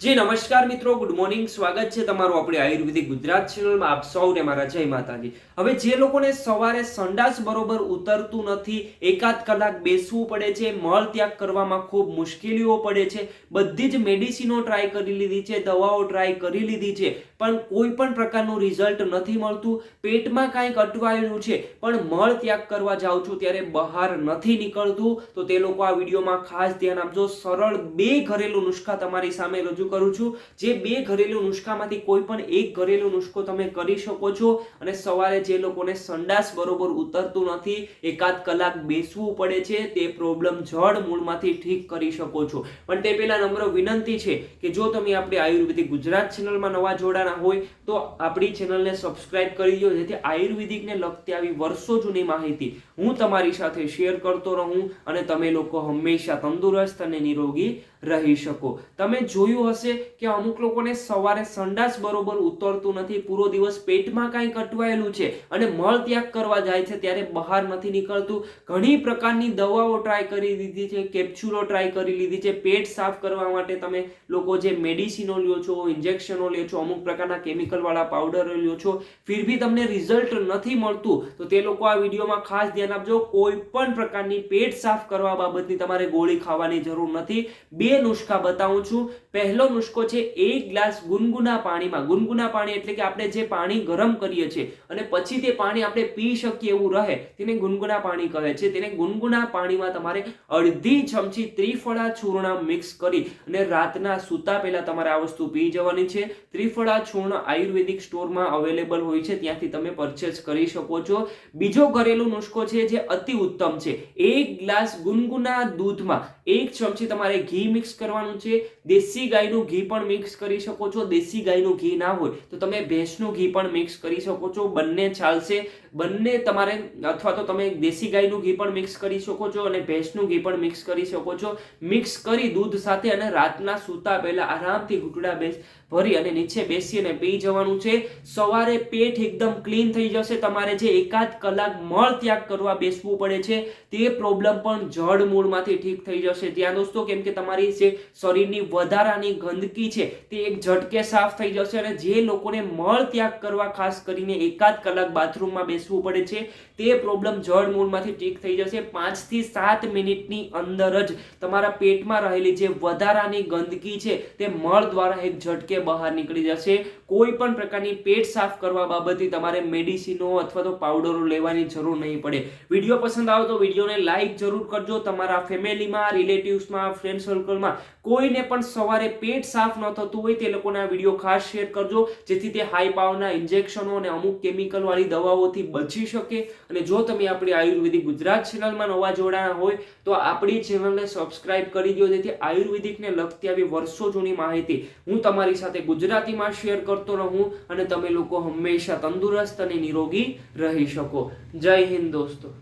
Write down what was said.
જી, નમસ્કાર મિત્રો. Good morning સ્વાગત છે તમારું આપણી આયુર્વેદિક ગુજરાત ચેનલમાં આપ સૌને મારા જય માતાજી. હવે જે લોકોને સવારે સંડાસ બરોબર ઉતરતું નથી, એકાદ કલાક બેસવું પડે છે, મળ ત્યાગ કરવામાં ખૂબ મુશ્કેલીઓ પડે છે, બધી જ મેડિસિનો ટ્રાય કરી લીધી છે, દવાઓ ટ્રાય કરી લીધી છે. પણ કોઈ પણ પ્રકારનું રિઝલ્ટ નથી મળતું. પેટમાં કાંઈક અટવાયેલું છે, પણ મળ ત્યાગ કરવા જાઉં છું ત્યારે બહાર નથી નીકળતું. તો તે લોકો આ વિડીયોમાં ખાસ ધ્યાન આપજો. સરળ બે ઘરેલું નુસ્ખા તમારી સામે રજૂ કરું છું. જે બે ઘરેલું નુસ્ખામાંથી કોઈ પણ એક ઘરેલું નુસ્ખો તમે કરી શકો છો અને સવારે જે લોકોને સંડાસ બરોબર ઉતરતું નથી, એકાદ કલાક બેસવું પડે છે, તે પ્રોબ્લેમ જડ મૂળમાંથી ઠીક કરી શકો છો. પણ તે પહેલા નંબર વિનંતી છે કે જો તમે આપણી આયુર્વેદિક ગુજરાત ચેનલમાં નવા જોડાણા હોય તો આપણી ચેનલને સબસ્ક્રાઇબ કરી દો, જેથી આયુર્વેદિકને લગતી આવી વર્ષો જૂની માહિતી હું તમારી સાથે શેર કરતો રહું અને તમે લોકો હંમેશા તંદુરસ્ત અને નિરોગી રહી શકો. તમે જોયું હશે કે અમુક લોકોને સવારે સંડાસ બરોબર ઉતરતું નથી, પૂરો દિવસ પેટમાં કાંઈક અટવાયેલું છે અને મળ ત્યાગ કરવા જાય છે ત્યારે બહાર નથી નીકળતું. ઘણી પ્રકારની દવાઓ ટ્રાય કરી દીધી છે કેપ્સ્યુલો ટ્રાય કરી લીધી છે, પેટ સાફ કરવા માટે તમે લોકો જે મેડિસિનો લ્યો છો ઇન્જેક્શનો લ્યો છો, અમુક પ્રકારના કેમિકલવાળા પાવડર લો છો, ફિર બી તમને રિઝલ્ટ નથી મળતું. તો તે લોકો આ વિડીયોમાં ખાસ ધ્યાન આપજો કોઈ પણ પ્રકારની પેટ સાફ કરવા બાબતની તમારે ગોળી ખાવાની જરૂર નથી. બે નુસ્ખા બતાવું છું. પહેલો નુસ્ખો છે, એક ગ્લાસ ગુનગુના પાણીમાં. ગુનગુના પાણી એટલે કે આપણે જે પાણી ગરમ કરીએ છીએ અને પછી તે પાણી આપણે પી શકીએ એવું રહે, તેને ગુનગુના પાણી કહે છે. તેને ગુનગુના પાણીમાં તમારે અડધી ચમચી ત્રિફળા ચૂર્ણ મિક્સ કરી અને રાતના સૂતા પહેલા તમારે આ વસ્તુ પી જવાની છે. ત્રિફળા ચૂર્ણ આયુર્વેદિક સ્ટોરમાં અવેલેબલ હોય છે, ત્યાંથી તમે પરચેસ કરી શકો છો. બીજો ઘરેલું નુસ્ખો છે, જે અતિ ઉત્તમ છે. એક ગ્લાસ ગુનગુના દૂધમાં એક ચમચી તમારે ઘી મિક્સ કરવાનું છે. દેશી ગાયનું ઘી પણ મિક્સ કરી શકો છો. દેશી ગાયનું ઘી ના હોય તો તમે ભેંસનું ઘી પણ મિક્સ કરી શકો છો. બંને ચાલશે. બંને તમારે અથવા તો તમે દેશી ગાયનું ઘી પણ મિક્સ કરી શકો છો અને ભેંસનું ઘી પણ મિક્સ કરી શકો છો. મિક્સ કરી દૂધ સાથે અને રાતના સૂતા પહેલા આરામથી ઘૂંટડા બેસ ભરી અને નીચે બેસી અને પી જવાનું છે. સવારે પેટ એકદમ ક્લીન થઈ જશે. તમારે જે એકાદ કલાક મળ ત્યાગ કરવા બેસવું પડે છે. તે પ્રોબ્લેમ પણ જડ મૂળમાંથી ઠીક થઈ જશે. ત્યાં દોસ્તો, કેમ કે તમારી જે શરીરની વધારાની ગંદકી છે, તે એક ઝટકે સાફ થઈ જશે અને જે લોકોને મળ ત્યાગ કરવા ખાસ કરીને એકાદ કલાક બાથરૂમમાં બેસવું પડે છે, તે પ્રોબ્લેમ જડ મૂળમાંથી ઠીક થઈ જશે. પાંચથી સાત મિનિટની અંદર જ તમારા પેટમાં રહેલી જે વધારાની ગંદકી છે, તે મળ દ્વારા એક ઝટકે બહાર નીકળી જશે. કોઈ પણ પ્રકારની પેટ સાફ કરવા બાબતે તમારે મેડિસિનો અથવા તો પાવડરો લેવાની જરૂર નહીં પડે. વીડિયો પસંદ આવે તો વિડીયોને લાઈક જરૂર કરજો. તમારા ફેમિલીમાં રિલેટિવ્સમાં ફ્રેન્ડ સર્કલમાં કોઈને પણ સવારે પેટ સાફ ન થતું હોય તે લોકોને વીડિયો ખાસ શેર કરજો, જેથી તે હાઈ પાવરના ઇન્જેક્શનો અને અમુક કેમિકલ વાળી દવાઓથી બચી શકે. અને જો તમે આપણી આયુર્વેદિક ગુજરાત ચેનલમાં નવા જોડાણા હોય, તો આપણી ચેનલને સબસ્ક્રાઇબ કરી દો, જેથી આયુર્વેદિકને લગતી આવી વર્ષો જૂની માહિતી હું તમારી સાથે ગુજરાતીમાં શેર કરતો રહું અને તમે લોકો હંમેશા તંદુરસ્ત અને નિરોગી રહી શકો. જય હિન્દ દોસ્તો.